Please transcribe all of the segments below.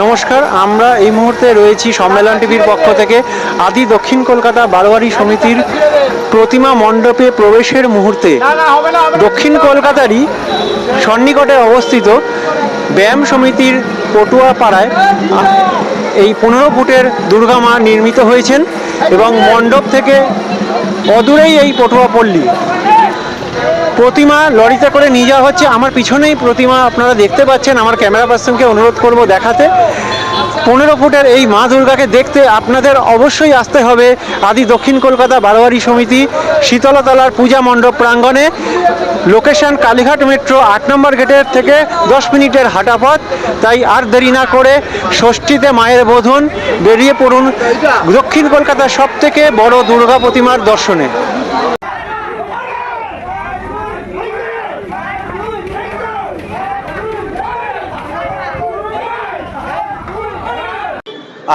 নমস্কার, আমরা এই মুহূর্তে রয়েছি সম্মেলন টিভির পক্ষ থেকে আদি দক্ষিণ কলকাতা বারোয়ারি সমিতির প্রতিমা মণ্ডপে প্রবেশের মুহূর্তে। দক্ষিণ কলকাতারই সন্নিকটে অবস্থিত ব্যায়াম সমিতির পটুয়া পাড়ায় এই পনেরো ফুটের দুর্গা মা নির্মিত হয়েছেন এবং মণ্ডপ থেকে অদূরেই এই পটুয়া পল্লী প্রতিমা লরিতে করে নিয়ে যাওয়া হচ্ছে। আমার পিছনেই প্রতিমা আপনারা দেখতে পাচ্ছেন। আমার ক্যামেরা পার্সনকে অনুরোধ করব দেখাতে। পনেরো ফুটের এই মা দুর্গাকে দেখতে আপনাদের অবশ্যই আসতে হবে। আদি দক্ষিণ কলকাতা বারোয়ারি সমিতি শীতলতলার পূজা মণ্ডপ প্রাঙ্গণে। লোকেশন কালীঘাট মেট্রো, আট নম্বর গেটের থেকে দশ মিনিটের হাঁটা পথ। তাই আর দেরি না করে ষষ্ঠীতে মায়ের বোধন বেরিয়ে পড়ুন দক্ষিণ কলকাতার সব থেকে বড় দুর্গা প্রতিমার দর্শনে।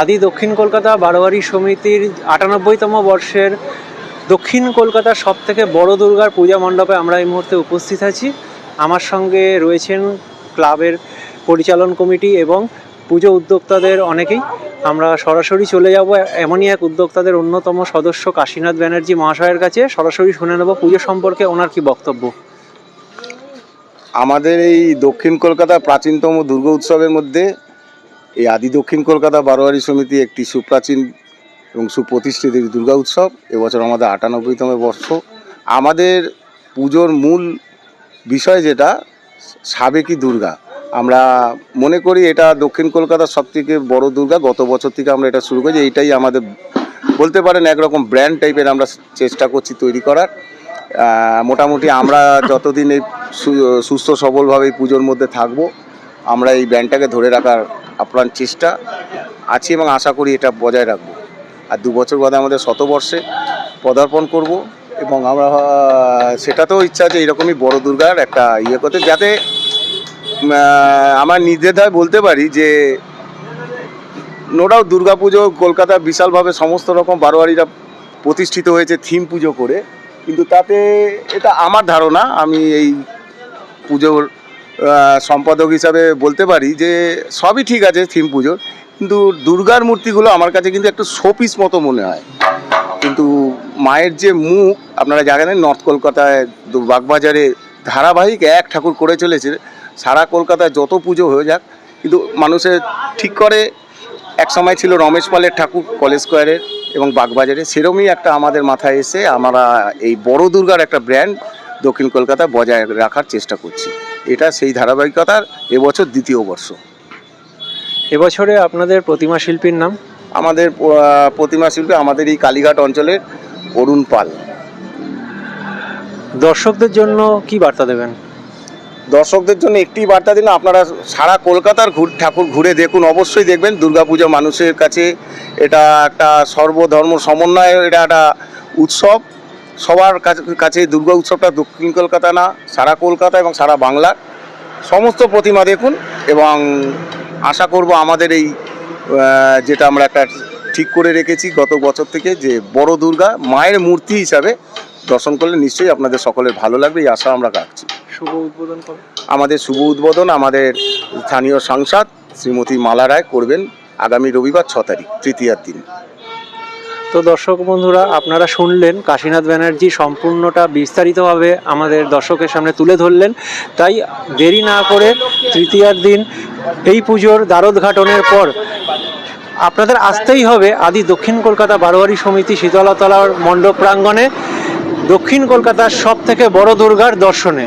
আদি দক্ষিণ কলকাতা বারোয়ারি সমিতির আটানব্বইতম বর্ষের দক্ষিণ কলকাতার সব থেকে বড় দুর্গার পূজা মণ্ডপে আমরা এই মুহূর্তে উপস্থিত আছি। আমার সঙ্গে রয়েছেন ক্লাবের পরিচালন কমিটি এবং পুজো উদ্যোক্তাদের অনেকেই। আমরা সরাসরি চলে যাব এমনই এক উদ্যোক্তাদের অন্যতম সদস্য কাশীনাথ ব্যানার্জি মহাশয়ের কাছে। সরাসরি শুনে নেব পুজো সম্পর্কে ওনার কি বক্তব্য। আমাদের এই দক্ষিণ কলকাতা প্রাচীনতম দুর্গা উৎসবের মধ্যে এই আদি দক্ষিণ কলকাতা বারোয়ারি সমিতি একটি সুপ্রাচীন এবং সুপ্রতিষ্ঠিত দুর্গা উৎসব। এবছর আমাদের আটানব্বইতম বর্ষ। আমাদের পুজোর মূল বিষয় যেটা, সাবেকি দুর্গা। আমরা মনে করি এটা দক্ষিণ কলকাতার সবথেকে বড় দুর্গা। গত বছর থেকে আমরা এটা শুরু করেছি। এইটাই আমাদের বলতে পারেন একরকম ব্র্যান্ড টাইপের আমরা চেষ্টা করছি তৈরি করার। মোটামুটি আমরা যতদিন এই সুস্থ সবলভাবে এই পুজোর মধ্যে থাকব, আমরা এই ব্র্যান্ডটাকে ধরে রাখার আপ্রাণ চেষ্টা আছি এবং আশা করি এটা বজায় রাখব। আর দু বছর বাদে আমাদের শতবর্ষে পদার্পণ করব এবং আমরা আহ, সেটাতেও ইচ্ছা আছে এরকমই বড় দুর্গার একটা ইয়ে করতে যাতে আমার নির্দ্বিধায় বলতে পারি যে নো দুর্গা পুজো কলকাতা বিশালভাবে সমস্ত রকম বারোয়ারিরা প্রতিষ্ঠিত হয়েছে থিম পুজো করে কিন্তু তাতে এটা আমার ধারণা আমি এই পুজোর সম্পাদক হিসাবে বলতে পারি যে সবই ঠিক আছে থিম পুজোর, কিন্তু দুর্গার মূর্তিগুলো আমার কাছে কিন্তু একটু শোপিস মতো মনে হয়। কিন্তু মায়ের যে মুখ, আপনারা জানেন নর্থ কলকাতায় বাগবাজারে ধারাবাহিক এক ঠাকুর করে চলেছে, সারা কলকাতায় যত পুজো হয়ে যাক, কিন্তু মানুষের ঠিক করে। এক সময় ছিল রমেশ পালের ঠাকুর কলেজ স্কোয়ারের এবং বাগবাজারে, সেরমই একটা আমাদের মাথায় এসে আমরা এই বড় দুর্গার একটা ব্র্যান্ড দক্ষিণ কলকাতা বজায় রাখার চেষ্টা করছি। এটা সেই ধারাবাহিকতার এবছর দ্বিতীয় বর্ষ। এবছরে আপনাদের প্রতিমা শিল্পীর নাম? আমাদের প্রতিমা শিল্পী আমাদের এই কালীঘাট অঞ্চলের অরুণ পাল। দর্শকদের জন্য কি বার্তা দেবেন? দর্শকদের জন্য একটি বার্তা দিন আপনারা সারা কলকাতার ঘুর ঠাকুর ঘুরে দেখুন অবশ্যই দেখবেন দুর্গাপূজা মানুষের কাছে এটা একটা সর্বধর্ম সমন্বয় এটা একটা উৎসব। সবার কাছে- কাছে দুর্গা উৎসবটা দক্ষিণ কলকাতা না সারা কলকাতা এবং সারা বাংলার সমস্ত প্রতিমা দেখুন এবং আশা করব আমাদের এই যেটা আমরা একটা ঠিক করে রেখেছি গত বছর থেকে যে বড় দুর্গা মায়ের মূর্তি হিসাবে দর্শন করলে নিশ্চয়ই আপনাদের সকলের ভালো লাগবে এই আশা আমরা রাখছি। শুভ উদ্বোধন আমাদের শুভ উদ্বোধন আমাদের স্থানীয় সাংসদ শ্রীমতী মালা রায় করবেন আগামী রবিবার ছ তারিখ তৃতীয়ার দিন। তো দর্শক বন্ধুরা, আপনারা শুনলেন কাশীনাথ ব্যানার্জি সম্পূর্ণটা বিস্তারিতভাবে আমাদের দর্শকের সামনে তুলে ধরলেন। তাই দেরি না করে তৃতীয়ার দিন এই পুজোর দ্বারোদ্ঘাটনের পর আপনাদের আসতেই হবে আদি দক্ষিণ কলকাতা বারোয়ারি সমিতি শীতলাতলার মণ্ডপ প্রাঙ্গণে। দক্ষিণ কলকাতার সব থেকে বড় দুর্গার দর্শনে।